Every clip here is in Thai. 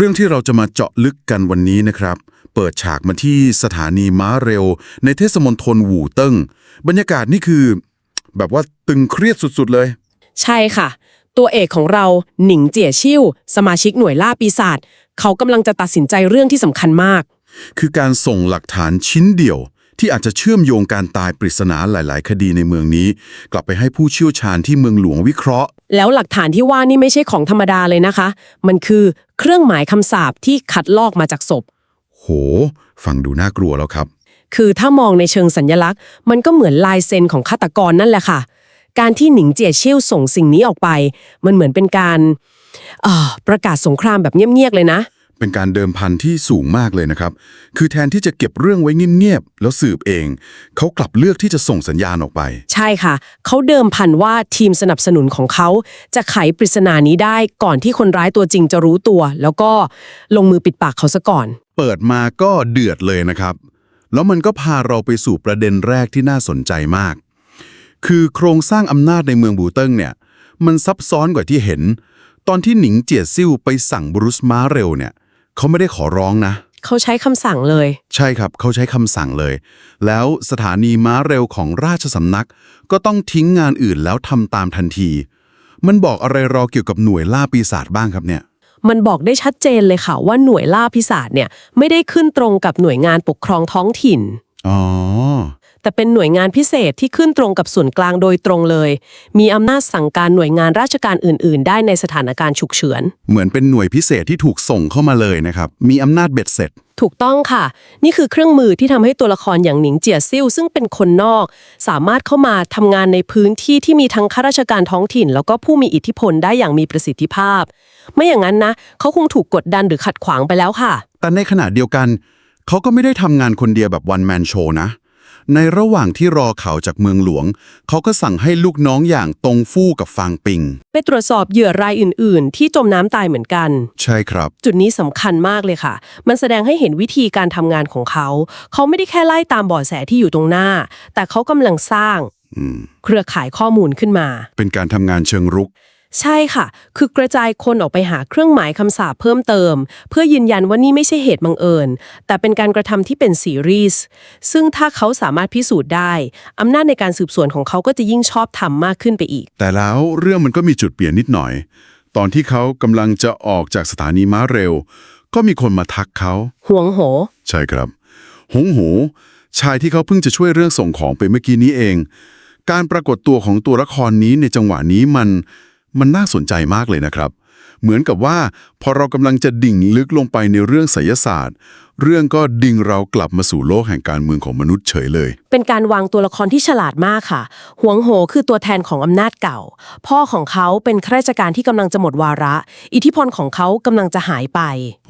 เรื่องที่เราจะมาเจาะลึกกันวันนี้นะครับ เปิดฉากมาที่สถานีม้าเร็ว ในเทศมนตรหู่เติ้ง บรรยากาศนี่คือ แบบว่าตึงเครียดสุดๆเลย ใช่ค่ะ ตัวเอกของเราหนิงเจียชิ่ว สมาชิกหน่วยล่าปีศาจเขากำลังจะตัดสินใจเรื่องที่สำคัญมาก คือการส่งหลักฐานชิ้นเดียว ที่อาจจะเชื่อมโยงการตายปริศนาหลาย ๆ คดีในเมืองนี้ กลับไปให้ผู้เชี่ยวชาญที่เมืองหลวงวิเคราะห์ แล้วหลักฐานที่ว่านี่ไม่ใช่ของธรรมดาเลยนะคะ มันคือ เครื่องหมายคำสาปที่คัดลอกมาจากศพ โห ฟังดูน่ากลัวแล้วครับ คือถ้ามองในเชิงสัญญลักษณ์ มันก็เหมือนลายเซ็นของฆาตกรนั่นแหละค่ะ การที่หนิงเจียชิ่วส่งสิ่งนี้ออกไป มันเหมือนเป็นการเอ่อประกาศสงครามแบบเงียบๆเลยนะ เป็นการเดิมพันที่สูงมากเลยนะครับ คือแทนที่จะเก็บเรื่องไว้เงียบๆแล้วสืบเอง เขากลับเลือกที่จะส่งสัญญาณออกไป ใช่ค่ะ เขาเดิมพันว่าทีมสนับสนุนของเขาจะไขปริศนานี้ได้ก่อนที่คนร้ายตัวจริงจะรู้ตัว แล้วก็ลงมือปิดปากเขาซะก่อน เปิดมาก็เดือดเลยนะครับ แล้วมันก็พาเราไปสู่ประเด็นแรกที่น่าสนใจมาก คือโครงสร้างอำนาจในเมืองบูเติ้งเนี่ย มันซับซ้อนกว่าที่เห็น ตอนที่หนิงเจียซิ่วไปสั่งบรุษม้าเร็วเนี่ย เขาไม่ได้ขอร้องนะ เขาใช้คำสั่งเลย ใช่ครับ เขาใช้คำสั่งเลย แล้วสถานีม้าเร็วของราชสำนัก ก็ต้องทิ้งงานอื่นแล้วทำตามทันที มันบอกอะไรรอเกี่ยวกับหน่วยล่าปีศาจบ้างครับเนี่ย มันบอกได้ชัดเจนเลยค่ะว่าหน่วยล่าพิศาจเนี่ยไม่ได้ขึ้นตรงกับหน่วยงานปกครองท้องถิ่น อ๋อ แต่เป็นหน่วยงานพิเศษที่ขึ้นตรงกับส่วนกลางโดยตรงเลย มีอำนาจสั่งการหน่วยงานราชการอื่น ๆ ได้ในสถานการณ์ฉุกเฉิน เหมือนเป็นหน่วยพิเศษที่ถูกส่งเข้ามาเลยนะครับ มีอำนาจเบ็ดเสร็จ ถูกต้องค่ะ นี่คือเครื่องมือที่ทำให้ตัวละครอย่างหนิงเจียซิ่วซึ่งเป็นคนนอก สามารถเข้ามาทำงานในพื้นที่ที่มีทั้งข้าราชการท้องถิ่น แล้วก็ผู้มีอิทธิพลได้อย่างมีประสิทธิภาพ ไม่อย่างนั้นนะเขาคงถูกกดดันหรือขัดขวางไปแล้วค่ะ แต่ในขณะเดียวกัน เขาก็ไม่ได้ทำงานคนเดียวแบบวันแมนโชว์นะ ในระหว่างที่รอข่าวจากเมืองหลวง เขาก็สั่งให้ลูกน้องอย่างตงฟู่กับฟางปิง ไปตรวจสอบเหยื่อรายอื่น ๆ ที่จมน้ำตายเหมือนกัน ใช่ครับ จุดนี้สำคัญมากเลยค่ะ มันแสดงให้เห็นวิธีการทำงานของเขา เขาไม่ได้แค่ไล่ตามเบาะแสที่อยู่ตรงหน้า แต่เขากำลังสร้าง อืม เครือข่ายข้อมูลขึ้นมา เป็นการทำงานเชิงรุก ใช่ค่ะ คือกระจายคนออกไปหาเครื่องหมายคำสาปเพิ่มเติม เพื่อยืนยันว่านี่ไม่ใช่เหตุบังเอิญ แต่เป็นการกระทำที่เป็นซีรีส์ ซึ่งถ้าเขาสามารถพิสูจน์ได้ อำนาจในการสืบสวนของเขาก็จะยิ่งชอบทำมากขึ้นไปอีก แต่แล้วเรื่องมันก็มีจุดเปลี่ยนนิดหน่อย ตอนที่เขากำลังจะออกจากสถานีม้าเร็ว ก็มีคนมาทักเขาห่วงโห ใช่ครับ หงหู ชายที่เขาเพิ่งจะช่วยเรื่องส่งของไปเมื่อกี้นี้เอง การปรากฏตัวของตัวละครนี้ในจังหวะนี้มัน มันน่าสนใจมากเลยนะครับ เหมือนกับว่าพอเรากำลังจะดิ่งลึกลงไปในเรื่องไสยศาสตร์ เรื่องก็ดิ่งเรากลับมาสู่โลกแห่งการเมืองของมนุษย์เฉยเลย เป็นการวางตัวละครที่ฉลาดมากค่ะ หวงโหคือตัวแทนของอำนาจเก่า พ่อของเขาเป็นข้าราชการที่กำลังจะหมดวาระ อิทธิพลของเขากำลังจะหายไป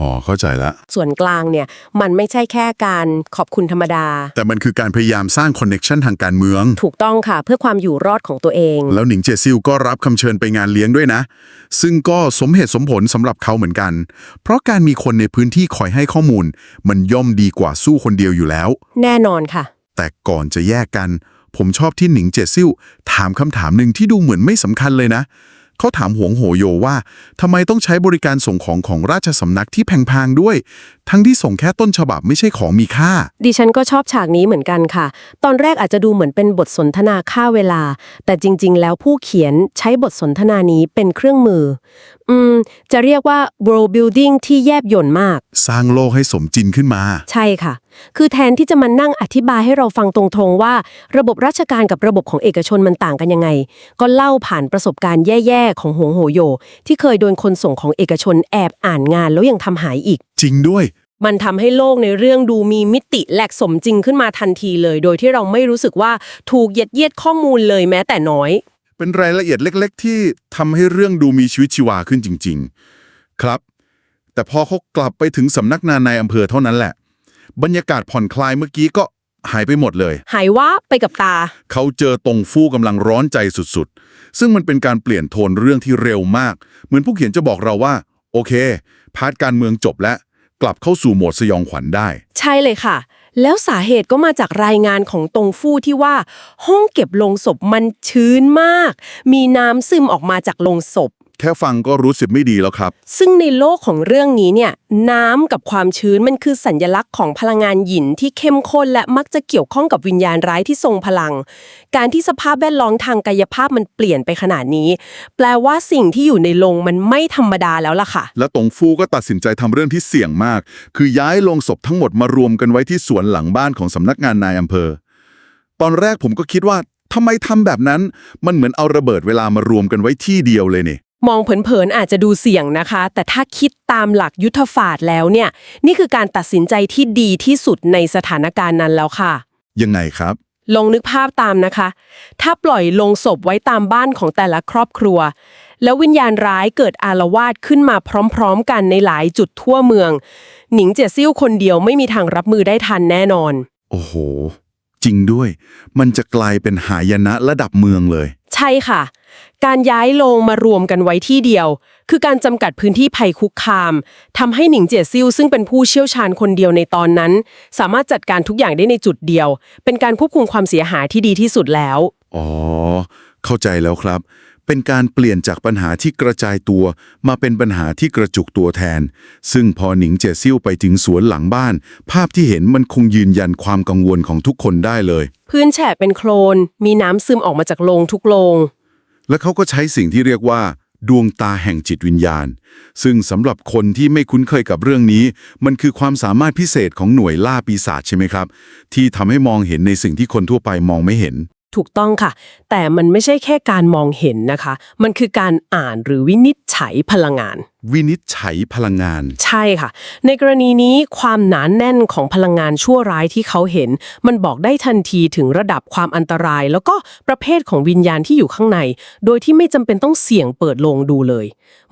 อ๋อ เข้าใจแล้วส่วนกลางเนี่ยมันไม่ใช่แค่การขอบคุณธรรมดา แต่มันคือการพยายามสร้างคอนเน็ชันทางการเมือง ถูกต้องค่ะ เพื่อความอยู่รอดของตัวเอง แล้วหนิงเจซิลก็รับคำเชิญไปงานเลี้ยงด้วยนะ ซึ่งก็สมเหตุสมผลสำหรับเขาเหมือนกัน เพราะการมีคนในพื้นที่คอยให้ข้อมูลมันย่อมดีกว่าสู้คนเดียวอยู่แล้ว แน่นอนค่ะ แต่ก่อนจะแยกกัน ผมชอบที่หนิงเจซิลถามคำถามหนึ่งที่ดูเหมือนไม่สำคัญเลยนะ เขาถามหวงโหโยว่าทำไมต้องใช้บริการส่งของของราชสำนักที่แพงๆด้วย ทั้งที่ส่งแค่ต้นฉบับไม่ใช่ของมีค่า ดิฉันก็ชอบฉากนี้เหมือนกันค่ะ ตอนแรกอาจจะดูเหมือนเป็นบทสนทนาค่าเวลา แต่จริง ๆ แล้วผู้เขียนใช้บทสนทนานี้เป็นเครื่องมือ อืม จะเรียกว่า world building ที่แยบยลมาก สร้างโลกให้สมจริงขึ้นมา ใช่ค่ะ คือแทนที่จะมานั่งอธิบายให้เราฟังตรงๆว่า ระบบราชการกับระบบของเอกชนมันต่างกันยังไง ก็เล่าผ่านประสบการณ์แย่ๆ ของหวงโหโย ที่เคยโดนคนส่งของเอกชนแอบอ่านงานแล้วยังทำหายอีก จริงด้วย มันทำให้โลกในเรื่องดูมีมิติแหลกสมจริงขึ้นมาทันทีเลย โดยที่เราไม่รู้สึกว่าถูกเย็ดเยียดข้อมูลเลยแม้แต่น้อย เป็นรายละเอียดเล็ก ๆ ที่ทำให้เรื่องดูมีชีวิตชีวาขึ้นจริง ๆ ครับ แต่พอเขากลับไปถึงสำนักนานในอำเภอเท่านั้นแหละ บรรยากาศผ่อนคลายเมื่อกี้ก็หายไปหมดเลย หายว่าบไปกับตา เขาเจอตรงฟู่กำลังร้อนใจสุดๆ ซึ่งมันเป็นการเปลี่ยนโทนเรื่องที่เร็วมาก เหมือนผู้เขียนจะบอกเราว่า โอเค พาร์ทการเมืองจบแล้ว กลับเข้าสู่โหมดสยองขวัญได้ ใช่เลยค่ะ แล้วสาเหตุก็มาจากรายงานของตรงฟู่ที่ว่า ห้องเก็บโลงศพมันชื้นมาก มีน้ำซึมออกมาจากโลงศพ แค่ฟังก็รู้สึกไม่ดีแล้วครับ ซึ่งในโลกของเรื่องนี้เนี่ยน้ำกับความชื้นมันคือสัญลักษณ์ของพลังงานหยินที่เข้มข้นและมักจะเกี่ยวข้องกับวิญญาณร้ายที่ทรงพลัง การที่สภาพแวดล้อมทางกายภาพมันเปลี่ยนไปขนาดนี้ แปลว่าสิ่งที่อยู่ในโรงมันไม่ธรรมดาแล้วล่ะค่ะ และตงฟูก็ตัดสินใจทำเรื่องที่เสี่ยงมาก คือย้ายโลงศพทั้งหมดมารวมกันไว้ที่สวนหลังบ้านของสำนักงานนายอำเภอ ตอนแรกผมก็คิดว่าทำไมทำแบบนั้น มันเหมือนเอาระเบิดเวลามารวมกันไว้ที่เดียวเลยนี่ มองเผินๆอาจจะดูเสี่ยงนะคะ แต่ถ้าคิดตามหลักยุทธศาสตร์แล้วเนี่ย นี่คือการตัดสินใจที่ดีที่สุดในสถานการณ์นั้นแล้วค่ะ ยังไงครับ ลองนึกภาพตามนะคะ ถ้าปล่อยลงศพไว้ตามบ้านของแต่ละครอบครัว แล้ววิญญาณร้ายเกิดอารวาสขึ้นมาพร้อม ๆ กันในหลายจุดทั่วเมือง หนิงเจียซิ่วคนเดียวไม่มีทางรับมือได้ทันแน่นอน โอ้โห จริงด้วย มันจะกลายเป็นหายนะระดับเมืองเลย ใช่ค่ะ การย้ายโลงมารวมกันไว้ที่เดียว คือการจำกัดพื้นที่ภัยคุกคามทำให้หนิงเจียซิ่วซึ่งเป็นผู้เชี่ยวชาญคนเดียวในตอนนั้น สามารถจัดการทุกอย่างได้ในจุดเดียว เป็นการควบคุมความเสียหายที่ดีที่สุดแล้ว อ๋อ เข้าใจแล้วครับ เป็นการเปลี่ยนจากปัญหาที่กระจายตัว มาเป็นปัญหาที่กระจุกตัวแทน ซึ่งพอหนิงเจยซิ่วไปถึงสวนหลังบ้าน ภาพที่เห็นมันคงยืนยันความกังวลของทุกคนได้เลย พื้นแฉะเป็นโคลน มีน้ำซึมออกมาจากโลงทุกโลง และเขาก็ใช้สิ่งที่เรียกว่า ดวงตาแห่งจิตวิญญาณ ซึ่งสำหรับคนที่ไม่คุ้นเคยกับเรื่องนี้ มันคือความสามารถพิเศษของหน่วยล่าปีศาจใช่ไหมครับ ที่ทำให้มองเห็นในสิ่งที่คนทั่วไปมองไม่เห็น ถูกต้องค่ะ แต่มันไม่ใช่แค่การมองเห็นนะคะ มันคือการอ่านหรือวินิจฉัยพลังงาน วินิจฉัยพลังงาน ใช่ค่ะ ในกรณีนี้ความหนานแน่นของพลังงานชั่วร้ายที่เขาเห็น มันบอกได้ทันทีถึงระดับความอันตราย แล้วก็ประเภทของวิญญาณที่อยู่ข้างใน โดยที่ไม่จำเป็นต้องเสี่ยงเปิดโลงดูเลย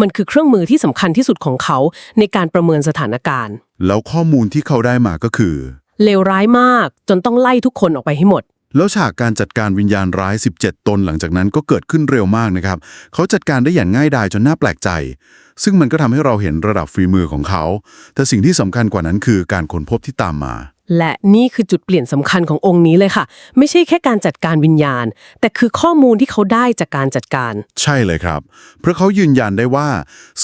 มันคือเครื่องมือที่สำคัญที่สุดของเขาในการประเมินสถานการณ์ แล้วข้อมูลที่เขาได้มาก็คือเลวร้ายมากจนต้องไล่ทุกคนออกไปให้หมด แล้วฉากการจัดการวิญญาณร้าย 17 ตนหลังจากนั้นก็เกิดขึ้นเร็วมากนะครับ เขาจัดการได้อย่างง่ายดายจนน่าแปลกใจ ซึ่งมันก็ทำให้เราเห็นระดับฝีมือของเขา แต่สิ่งที่สำคัญกว่านั้นคือการค้นพบที่ตามมา และนี่คือจุดเปลี่ยนสำคัญขององค์นี้เลยค่ะ ไม่ใช่แค่การจัดการวิญญาณ แต่คือข้อมูลที่เขาได้จากการจัดการ ใช่เลยครับ เพราะเขายืนยันได้ว่า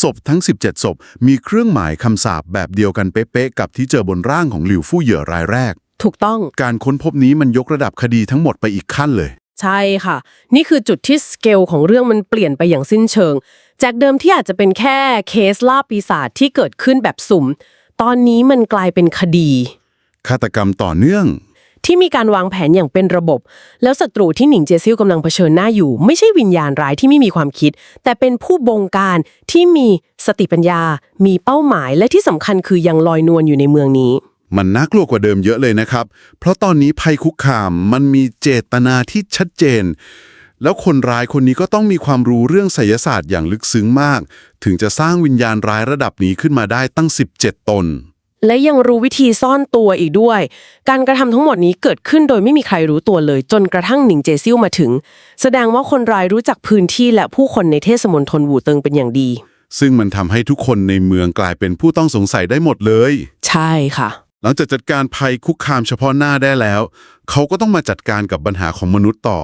ศพทั้ง 17 ศพมีเครื่องหมายคำสาปแบบเดียวกันเป๊ะๆกับที่เจอบนร่างของหลิวฟู่เหยื่อรายแรก ถูกต้อง การค้นพบนี้มันยกระดับคดีทั้งหมดไปอีกขั้นเลย ใช่ค่ะ นี่คือจุดที่สเกลของเรื่องมันเปลี่ยนไปอย่างสิ้นเชิง จากเดิมที่อาจจะเป็นแค่เคสล่าปีศาจที่เกิดขึ้นแบบสุ่ม ตอนนี้มันกลายเป็นคดี ฆาตกรรมต่อเนื่อง ที่มีการวางแผนอย่างเป็นระบบ แล้วศัตรูที่หนิงเจซิลกำลังเผชิญหน้าอยู่ ไม่ใช่วิญญาณร้ายที่ไม่มีความคิด แต่เป็นผู้บงการที่มีสติปัญญา มีเป้าหมายและที่สำคัญคือยังลอยนวลอยู่ในเมืองนี้ มันน่ากลัวกว่าเดิมเยอะเลยนะครับ เพราะตอนนี้ภัยคุกคามมันมีเจตนาที่ชัดเจน แล้วคนร้ายคนนี้ก็ต้องมีความรู้เรื่องไสยศาสตร์อย่างลึกซึ้งมาก ถึงจะสร้างวิญญาณร้ายระดับนี้ขึ้นมาได้ตั้ง 17 ตน และยังรู้วิธีซ่อนตัวอีกด้วย การกระทำทั้งหมดนี้เกิดขึ้นโดยไม่มีใครรู้ตัวเลย จนกระทั่งหนิงเจซิ่วมาถึง แสดงว่าคนร้ายรู้จักพื้นที่และผู้คนในเทศมนตรวูเติงเป็นอย่างดี ซึ่งมันทำให้ทุกคนในเมืองกลายเป็นผู้ต้องสงสัยได้หมดเลย ใช่ค่ะห ลังจากจัดการภัยคุกคามเฉพาะหน้าได้แล้ว เขาก็ต้องมาจัดการกับปัญหาของมนุษย์ต่อ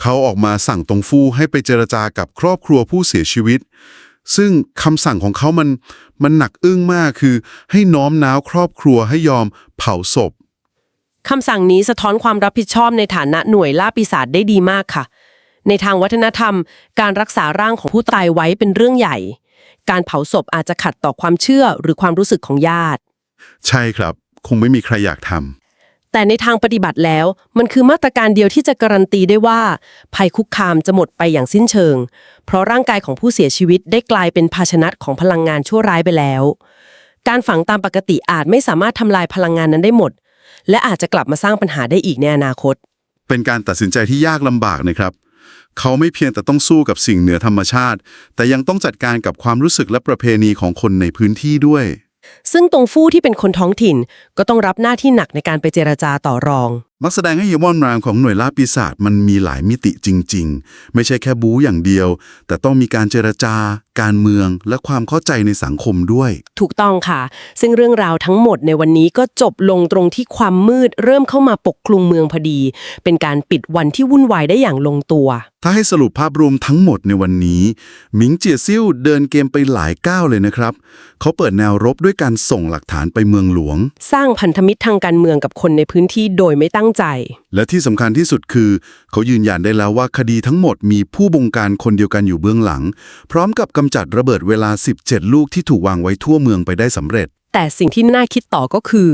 เขาออกมาสั่งตงฟู่ให้ไปเจรจากับครอบครัวผู้เสียชีวิต ซึ่งคำสั่งของเขามันมันหนักอึ้งมากคือ ให้น้อมน้าวครอบครัวให้ยอมเผาศพคำสั่งนี้สะท้อนความรับผิดชอบในฐานะหน่วยล่าปีศาจได้ดีมากค่ะ ในทางวัฒนธรรม การรักษาร่างของผู้ตายไว้เป็นเรื่องใหญ่ การเผาศพอาจจะขัดต่อความเชื่อหรือความรู้สึกของญาติ ใช่ครับ คงไม่มีใครอยากทำ แต่ในทางปฏิบัติแล้ว มันคือมาตรการเดียวที่จะการันตีได้ว่า ภัยคุกคามจะหมดไปอย่างสิ้นเชิง เพราะร่างกายของผู้เสียชีวิตได้กลายเป็นภาชนะของพลังงานชั่วร้ายไปแล้ว การฝังตามปกติอาจไม่สามารถทำลายพลังงานนั้นได้หมด และอาจจะกลับมาสร้างปัญหาได้อีกในอนาคต เป็นการตัดสินใจที่ยากลำบากนะครับ เขาไม่เพียงแต่ต้องสู้กับสิ่งเหนือธรรมชาติ แต่ยังต้องจัดการกับความรู้สึกและประเพณีของคนในพื้นที่ด้วย ซึ่งตรงฟู่ที่เป็นคนท้องถิ่นก็ต้องรับหน้าที่หนักในการไปเจรจาต่อรอง มักแสดงให้เยมอนรามของหน่วยล่าปีศาจมันมีหลายมิติจริง ๆ ไม่ใช่แค่บู๊อย่างเดียว แต่ต้องมีการเจรจา การเมือง และความเข้าใจในสังคมด้วย ถูกต้องค่ะ ซึ่งเรื่องราวทั้งหมดในวันนี้ก็จบลงตรงที่ความมืดเริ่มเข้ามาปกคลุมเมืองพอดี เป็นการปิดวันที่วุ่นวายได้อย่างลงตัว ถ้าให้สรุปภาพรวมทั้งหมดในวันนี้หมิงเจียซิ่วเดินเกมไปหลายก้าวเลยนะครับ เขาเปิดแนวรบด้วยการส่งหลักฐานไปเมืองหลวง สร้างพันธมิตรทางการเมืองกับคนในพื้นที่โดยไม่ตั้งใจ และที่สำคัญที่สุดคือ เขายืนยันได้แล้วว่าคดีทั้งหมดมีผู้บงการคนเดียวกันอยู่เบื้องหลัง พร้อมกับกำจัดระเบิดเวลา 17 ลูกที่ถูกวางไว้ทั่วเมืองไปได้สำเร็จ แต่สิ่งที่น่าคิดต่อก็คือ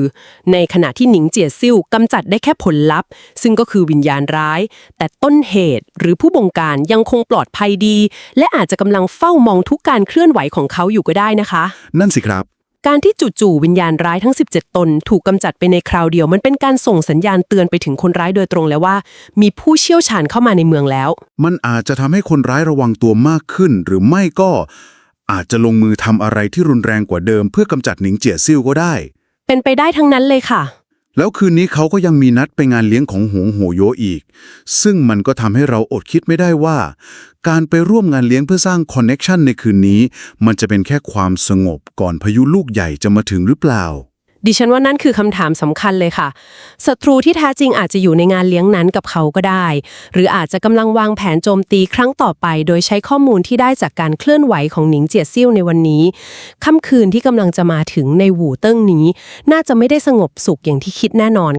ในขณะที่หนิงเจียซิ่วกำจัดได้แค่ผลลัพธ์ ซึ่งก็คือวิญญาณร้าย แต่ต้นเหตุหรือผู้บงการยังคงปลอดภัยดี และอาจจะกำลังเฝ้ามองทุกการเคลื่อนไหวของเขาอยู่ก็ได้นะคะ นั่นสิครับ การที่จู่ๆวิญญาณร้ายทั้ง 17 ตน ถูกกำจัดไปในคราวเดียวมันเป็นการส่งสัญญาณเตือนไปถึงคนร้ายโดยตรงแล้วว่า มีผู้เชี่ยวชาญเข้ามาในเมืองแล้ว มันอาจจะทำให้คนร้ายระวังตัวมากขึ้น หรือไม่ก็ อาจจะลงมือทำอะไรที่รุนแรงกว่าเดิม เพื่อกำจัดหนิงเจียซิ่วก็ได้ เป็นไปได้ทั้งนั้นเลยค่ะ แล้วคืนนี้เขาก็ยังมีนัดไปงานเลี้ยงของหงโหโยอีก ซึ่งมันก็ทำให้เราอดคิดไม่ได้ว่า การไปร่วมงานเลี้ยงเพื่อสร้างคอนเน็ชันในคืนนี้ มันจะเป็นแค่ความสงบก่อนพายุลูกใหญ่จะมาถึงหรือเปล่า ดิฉันว่านั่นคือคำถามสำคัญเลยค่ะศัตรูที่แท้จริงอาจจะอยู่ในงานเลี้ยงนั้นกับเขาก็ได้ หรืออาจจะกำลังวางแผนโจมตีครั้งต่อไป โดยใช้ข้อมูลที่ได้จากการเคลื่อนไหวของหนิงเจียซิ่วในวันนี้ค่ำคืนที่กำลังจะมาถึงในหูเติ้งนี้ น่าจะไม่ได้สงบสุขอย่างที่คิดแน่นอน